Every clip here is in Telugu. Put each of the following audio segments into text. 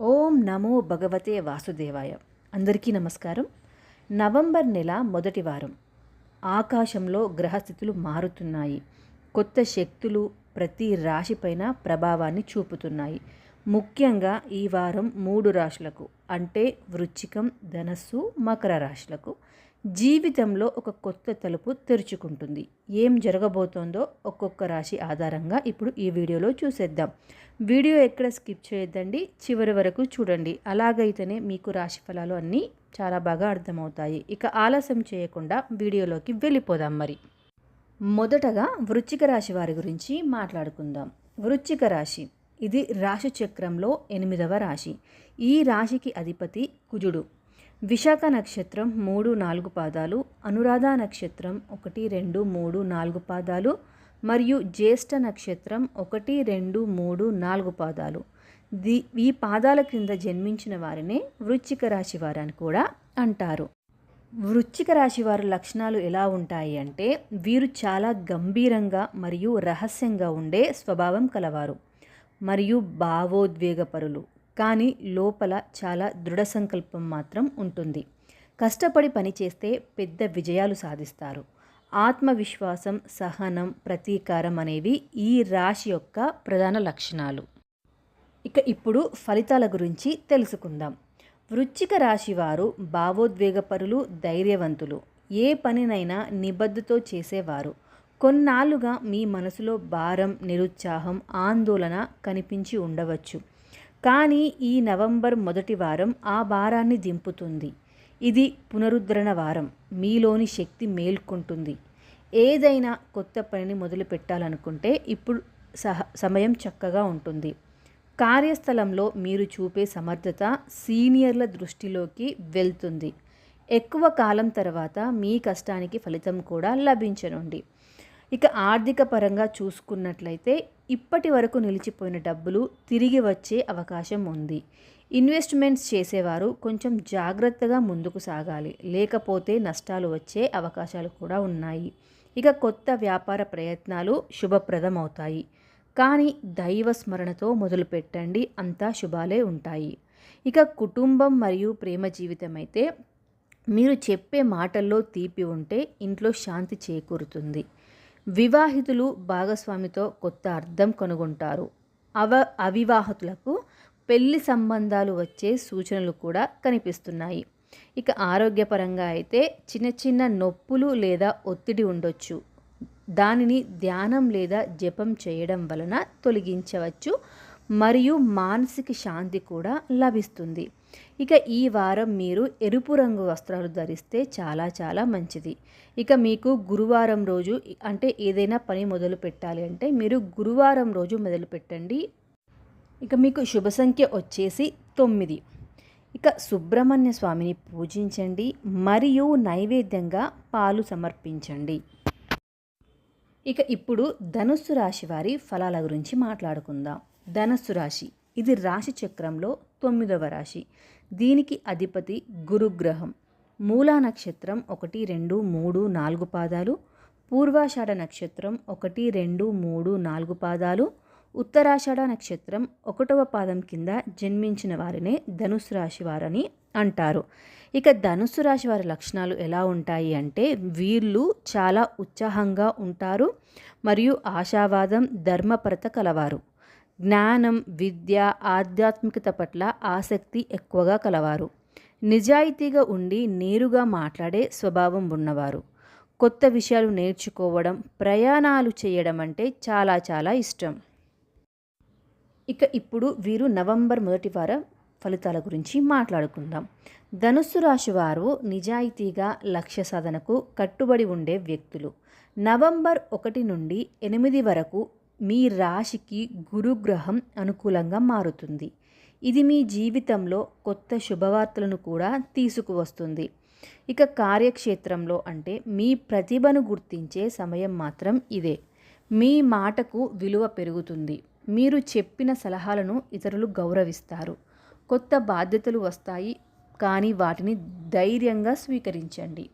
ఓం నమో భగవతే వాసుదేవాయ. అందరికీ నమస్కారం. నవంబర్ నెల మొదటి వారం. ఆకాశంలో గ్రహస్థితులు మారుతున్నాయి. కొత్త శక్తులు ప్రతి రాశిపైన ప్రభావాన్ని చూపుతున్నాయి. ముఖ్యంగా ఈ వారం మూడు రాశులకు అంటే వృచ్చికం ధనస్సు మకర రాశులకు. జీవితంలో ఒక కొత్త తలుపు తెరుచుకుంటుంది. ఏం జరగబోతోందో ఒక్కొక్క రాశి ఆధారంగా ఇప్పుడు ఈ వీడియోలో చూసేద్దాం. వీడియో ఎక్కడ స్కిప్ చేయొద్దండి చివరి వరకు చూడండి. అలాగైతేనే మీకు రాశి ఫలాలు అన్నీ చాలా బాగా అర్థమవుతాయి. ఇక ఆలస్యం చేయకుండా వీడియోలోకి వెళ్ళిపోదాం మరి. మొదటగా వృచ్చిక రాశి వారి గురించి మాట్లాడుకుందాం. వృచ్చిక రాశి ఇది రాశి చక్రంలో ఎనిమిదవ రాశి. ఈ రాశికి అధిపతి కుజుడు. విశాఖ నక్షత్రం మూడు నాలుగు పాదాలు అనురాధ నక్షత్రం ఒకటి రెండు మూడు నాలుగు పాదాలు మరియు జ్యేష్ఠ నక్షత్రం ఒకటి రెండు మూడు నాలుగు పాదాలు. ది ఈ పాదాల క్రింద జన్మించిన వారినే వృచ్చిక రాశి వారని కూడా అంటారు. వృచ్చిక రాశి వారి లక్షణాలు ఎలా ఉంటాయి అంటే వీరు చాలా గంభీరంగా మరియు రహస్యంగా ఉండే స్వభావం కలవారు. మరియు భావోద్వేగపరులు కానీ లోపల చాలా దృఢ సంకల్పం మాత్రం ఉంటుంది. కష్టపడి పనిచేస్తే పెద్ద విజయాలు సాధిస్తారు. ఆత్మవిశ్వాసం సహనం ప్రతీకారం అనేవి ఈ రాశి యొక్క ప్రధాన లక్షణాలు. ఇక ఇప్పుడు ఫలితాల గురించి తెలుసుకుందాం. వృచ్చిక రాశి వారు భావోద్వేగపరులు ధైర్యవంతులు. ఏ పనినైనా నిబద్ధతో చేసేవారు. కొన్నాళ్ళుగా మీ మనసులో భారం నిరుత్సాహం ఆందోళన కనిపించి ఉండవచ్చు. కానీ ఈ నవంబర్ మొదటి వారం ఆ భారాన్ని దింపుతుంది. ఇది పునరుద్ధరణ వారం. మీలోని శక్తి మేల్కొంటుంది. ఏదైనా కొత్త పనిని మొదలు పెట్టాలనుకుంటే ఇప్పుడు సహ సమయం చక్కగా ఉంటుంది. కార్యస్థలంలో మీరు చూపే సమర్థత సీనియర్ల దృష్టిలోకి వెళ్తుంది. ఎక్కువ కాలం తర్వాత మీ కష్టానికి ఫలితం కూడా లభించనుండి ఇక ఆర్థిక పరంగా చూసుకున్నట్లయితే ఇప్పటి వరకు నిలిచిపోయిన డబ్బులు తిరిగి వచ్చే అవకాశం ఉంది. ఇన్వెస్ట్మెంట్స్ చేసేవారు కొంచెం జాగ్రత్తగా ముందుకు సాగాలి. లేకపోతే నష్టాలు వచ్చే అవకాశాలు కూడా ఉన్నాయి. ఇక కొత్త వ్యాపార ప్రయత్నాలు శుభప్రదం అవుతాయి కానీ దైవ స్మరణతో మొదలుపెట్టండి అంతా శుభాలే ఉంటాయి. ఇక కుటుంబం మరియు ప్రేమ జీవితం అయితే మీరు చెప్పే మాటల్లో తీపి ఉంటే ఇంట్లో శాంతి చేకూరుతుంది. వివాహితులు భాగస్వామితో కొత్త అర్థం కనుగొంటారు. అవ అవివాహితులకు పెళ్ళి సంబంధాలు వచ్చే సూచనలు కూడా కనిపిస్తున్నాయి. ఇక ఆరోగ్యపరంగా అయితే చిన్న చిన్న నొప్పులు లేదా ఒత్తిడి ఉండొచ్చు. దానిని ధ్యానం లేదా జపం చేయడం వలన తొలగించవచ్చు. మరియు మానసిక శాంతి కూడా లభిస్తుంది. ఇక ఈ వారం మీరు ఎరుపు రంగు వస్త్రాలు ధరిస్తే చాలా చాలా మంచిది. ఇక మీకు గురువారం రోజు అంటే ఏదైనా పని మొదలు పెట్టాలి అంటే మీరు గురువారం రోజు మొదలు పెట్టండి. ఇక మీకు శుభ సంఖ్య వచ్చేసి తొమ్మిది. ఇక సుబ్రహ్మణ్య స్వామిని పూజించండి. మరియు నైవేద్యంగా పాలు సమర్పించండి. ఇక ఇప్పుడు ధనుస్సు రాశి వారి ఫలాల గురించి మాట్లాడుకుందాం. ధనుస్సు రాశి ఇది రాశి చక్రంలో తొమ్మిదవ రాశి. దీనికి అధిపతి గురుగ్రహం. మూలా నక్షత్రం ఒకటి రెండు మూడు నాలుగు పాదాలు. పూర్వాషాఢ నక్షత్రం ఒకటి రెండు మూడు నాలుగు పాదాలు. ఉత్తరాషాఢ నక్షత్రం ఒకటవ పాదం కింద జన్మించిన వారినే ధనుసు రాశి వారని అంటారు. ఇక ధనుసు రాశి వారి లక్షణాలు ఎలా ఉంటాయి అంటే వీళ్ళు చాలా ఉత్సాహంగా ఉంటారు మరియు ఆశావాదం ధర్మపరత కలవారు. జ్ఞానం విద్య ఆధ్యాత్మికత పట్ల ఆసక్తి ఎక్కువగా కలవారు. నిజాయితీగా ఉండి నేరుగా మాట్లాడే స్వభావం ఉన్నవారు. కొత్త విషయాలు నేర్చుకోవడం ప్రయాణాలు చేయడం అంటే చాలా చాలా ఇష్టం. ఇక ఇప్పుడు వీరు నవంబర్ మొదటి వారం ఫలితాల గురించి మాట్లాడుకుందాం. ధనుస్సు రాశి వారు నిజాయితీగా లక్ష్య సాధనకు కట్టుబడి ఉండే వ్యక్తులు. నవంబర్ ఒకటి నుండి ఎనిమిది వరకు మీ రాశికి గురుగ్రహం అనుకూలంగా మారుతుంది. ఇది మీ జీవితంలో కొత్త శుభవార్తలను కూడా తీసుకువస్తుంది. ఇక కార్యక్షేత్రంలో అంటే మీ ప్రతిభను గుర్తించే సమయం మాత్రం ఇదే. మీ మాటకు విలువ పెరుగుతుంది. మీరు చెప్పిన సలహాలను ఇతరులు గౌరవిస్తారు. కొత్త బాధ్యతలు వస్తాయి కానీ వాటిని ధైర్యంగా స్వీకరించండి.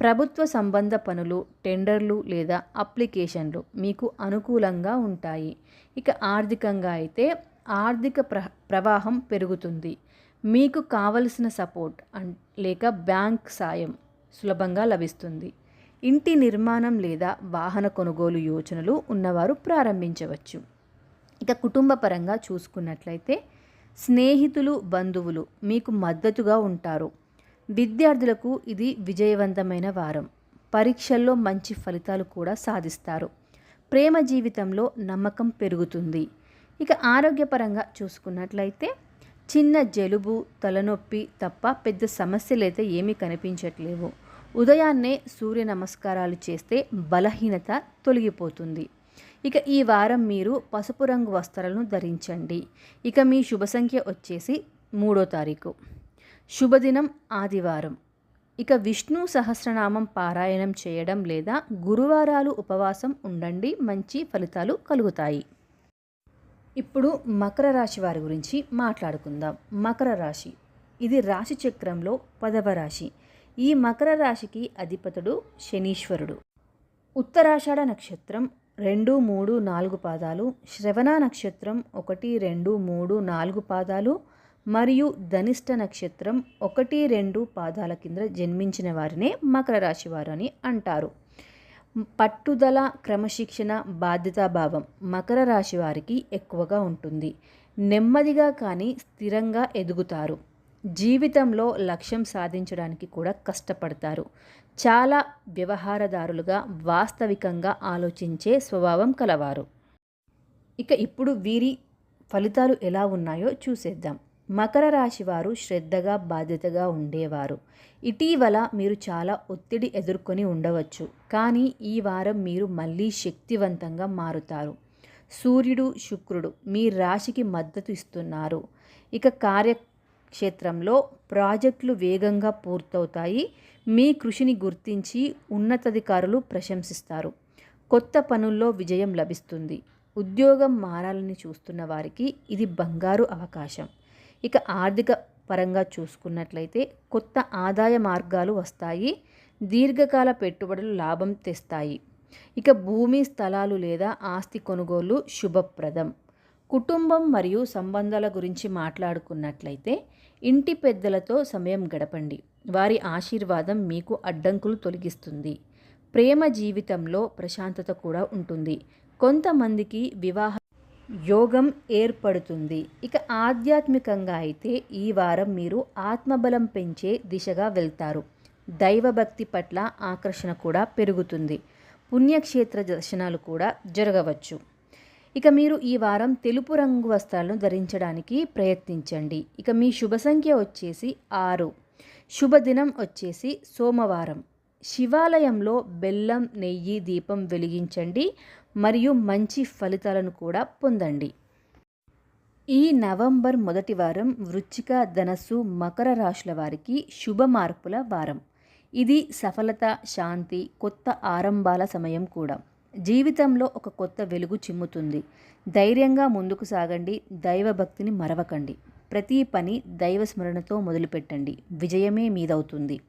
ప్రభుత్వ సంబంధ పనులు టెండర్లు లేదా అప్లికేషన్లు మీకు అనుకూలంగా ఉంటాయి. ఇక ఆర్థికంగా అయితే ఆర్థిక ప్ర ప్రవాహం పెరుగుతుంది. మీకు కావలసిన సపోర్ట్ అన్ లేక బ్యాంక్ సాయం సులభంగా లభిస్తుంది. ఇంటి నిర్మాణం లేదా వాహన కొనుగోలు యోచనలు ఉన్నవారు ప్రారంభించవచ్చు. ఇక కుటుంబ పరంగా చూసుకున్నట్లయితే స్నేహితులు బంధువులు మీకు మద్దతుగా ఉంటారు. విద్యార్థులకు ఇది విజయవంతమైన వారం. పరీక్షల్లో మంచి ఫలితాలు కూడా సాధిస్తారు. ప్రేమ జీవితంలో నమ్మకం పెరుగుతుంది. ఇక ఆరోగ్యపరంగా చూసుకున్నట్లయితే చిన్న జలుబు తలనొప్పి తప్ప పెద్ద సమస్యలైతే ఏమీ కనిపించట్లేవు. ఉదయాన్నే సూర్య నమస్కారాలు చేస్తే బలహీనత తొలగిపోతుంది. ఇక ఈ వారం మీరు పసుపు రంగు వస్త్రాలను ధరించండి. ఇక మీ శుభ సంఖ్య వచ్చేసి మూడో తారీఖు. శుభదినం ఆదివారం. ఇక విష్ణు సహస్రనామం పారాయణం చేయడం లేదా గురువారాలు ఉపవాసం ఉండండి మంచి ఫలితాలు కలుగుతాయి. ఇప్పుడు మకర రాశి వారి గురించి మాట్లాడుకుందాం. మకర రాశి. ఇది రాశి చక్రంలో పదవ రాశి. ఈ మకర రాశికి అధిపతుడు శనీశ్వరుడు. ఉత్తరాషాఢ నక్షత్రం రెండు మూడు నాలుగు పాదాలు శ్రవణ నక్షత్రం ఒకటి రెండు మూడు నాలుగు పాదాలు మరియు ధనిష్ట నక్షత్రం ఒకటి రెండు పాదాల కింద జన్మించిన వారినే మకర రాశి వారు అని అంటారు. పట్టుదల క్రమశిక్షణ బాధ్యతాభావం మకర రాశి వారికి ఎక్కువగా ఉంటుంది. నెమ్మదిగా కానీ స్థిరంగా ఎదుగుతారు. జీవితంలో లక్ష్యం సాధించడానికి కూడా కష్టపడతారు. చాలా వ్యవహారదారులుగా వాస్తవికంగా ఆలోచించే స్వభావం కలవారు. ఇక ఇప్పుడు వీరి ఫలితాలు ఎలా ఉన్నాయో చూసేద్దాం. మకర రాశి వారు శ్రద్ధగా బాధ్యతగా ఉండేవారు. ఇటీవల మీరు చాలా ఒత్తిడి ఎదుర్కొని ఉండవచ్చు. కానీ ఈ వారం మీరు మళ్ళీ శక్తివంతంగా మారుతారు. సూర్యుడు శుక్రుడు మీ రాశికి మద్దతు ఇస్తున్నారు. ఇక కార్యక్షేత్రంలో ప్రాజెక్టులు వేగంగా పూర్తవుతాయి. మీ కృషిని గుర్తించి ఉన్నతాధికారులు ప్రశంసిస్తారు. కొత్త పనుల్లో విజయం లభిస్తుంది. ఉద్యోగం మారాలని చూస్తున్న వారికి ఇది బంగారు అవకాశం. ఇక ఆర్థిక పరంగా చూసుకున్నట్లయితే కొత్త ఆదాయ మార్గాలు వస్తాయి. దీర్ఘకాల పెట్టుబడులు లాభం తెస్తాయి. ఇక భూమి స్థలాలు లేదా ఆస్తి కొనుగోలు శుభప్రదం. కుటుంబం మరియు సంబంధాల గురించి మాట్లాడుకున్నట్లయితే ఇంటి పెద్దలతో సమయం గడపండి. వారి ఆశీర్వాదం మీకు అడ్డంకులు తొలగిస్తుంది. ప్రేమ జీవితంలో ప్రశాంతత కూడా ఉంటుంది. కొంతమందికి వివాహ యోగం ఏర్పడుతుంది. ఇక ఆధ్యాత్మికంగా అయితే ఈ వారం మీరు ఆత్మబలం పెంచే దిశగా వెళ్తారు. దైవభక్తి పట్ల ఆకర్షణ కూడా పెరుగుతుంది. పుణ్యక్షేత్ర దర్శనాలు కూడా జరగవచ్చు. ఇక మీరు ఈ వారం తెలుపు రంగు వస్త్రాలను ధరించడానికి ప్రయత్నించండి. ఇక మీ శుభ సంఖ్య వచ్చేసి ఆరు. శుభదినం వచ్చేసి సోమవారం. శివాలయంలో బెల్లం నెయ్యి దీపం వెలిగించండి. మరియు మంచి ఫలితాలను కూడా పొందండి. ఈ నవంబర్ మొదటి వారం వృచ్చిక ధనస్సు మకర రాశుల వారికి శుభ మార్పుల వారం. ఇది సఫలత శాంతి కొత్త ఆరంభాల సమయం కూడా. జీవితంలో ఒక కొత్త వెలుగు చిమ్ముతుంది. ధైర్యంగా ముందుకు సాగండి. దైవభక్తిని మరవకండి. ప్రతి పని దైవ స్మరణతో మొదలుపెట్టండి. విజయమే మీదవుతుంది.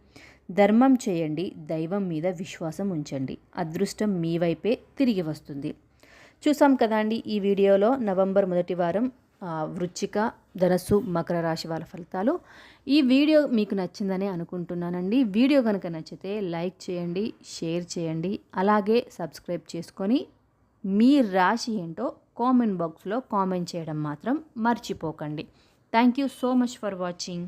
ధర్మం చేయండి దైవం మీద విశ్వాసం ఉంచండి. అదృష్టం మీ వైపే తిరిగి వస్తుంది. చూసాం కదండి ఈ వీడియోలో నవంబర్ మొదటి వారం వృచ్చిక ధనస్సు మకర రాశి వాళ్ళ ఫలితాలు. ఈ వీడియో మీకు నచ్చిందని అనుకుంటున్నానండి. వీడియో కనుక నచ్చితే లైక్ చేయండి షేర్ చేయండి అలాగే సబ్స్క్రైబ్ చేసుకొని మీ రాశి ఏంటో కామెంట్ బాక్స్లో కామెంట్ చేయడం మాత్రం మర్చిపోకండి. Thank you so much for watching.